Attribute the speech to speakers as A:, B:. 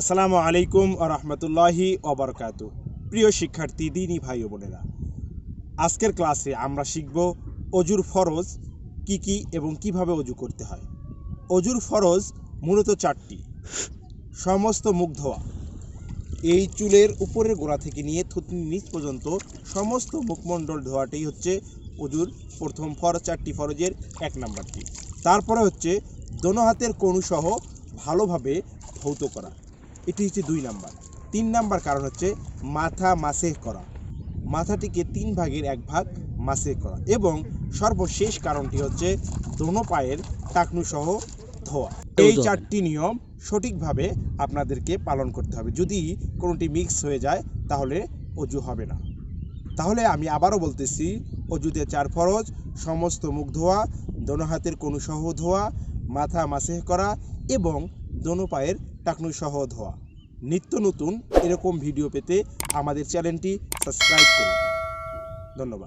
A: আসসালামু আলাইকুম রহমতুল্লাহি অবরকাত প্রিয় শিক্ষার্থী, দিনী ভাই ও বোনেরা, আজকের ক্লাসে আমরা শিখব অজুর ফরজ কি কি এবং কীভাবে অজু করতে হয়। অজুর ফরজ মূলত চারটি। সমস্ত মুখ ধোয়া, এই চুলের উপরের গোড়া থেকে নিয়ে থুতনি নিচ পর্যন্ত সমস্ত মুখমণ্ডল ধোয়াটাই হচ্ছে অজুর প্রথম ফরজ, চারটি ফরজের এক নাম্বারটি। তারপরে হচ্ছে দোনো হাতের কনুসহ ভালোভাবে ধৌত করা। এটি হচ্ছে দুই নাম্বার। তিন নাম্বার কারণ হচ্ছে মাথা মাসেহ করা। মাথাটিকে তিন ভাগের এক ভাগ মাসে করা এবং সর্বশেষ কারণটি হচ্ছে দোনো পায়ের টাকনু সহ ধোয়া। এই চারটি নিয়ম সঠিকভাবে আপনাদেরকে পালন করতে হবে। যদি কোনোটি মিক্স হয়ে যায় তাহলে অজু হবে না। তাহলে আমি আবারও বলতেছি অজুতে চার ফরজ সমস্ত মুখ ধোয়া দোনো হাতের কোনো সহ ধোয়া মাথা মাসেহ করা এবং দোনো পায়ের টাকনু সহ ধোয়া। নিত্য নতুন এরকম ভিডিও পেতে আমাদের চ্যানেলটি সাবস্ক্রাইব করুন। ধন্যবাদ।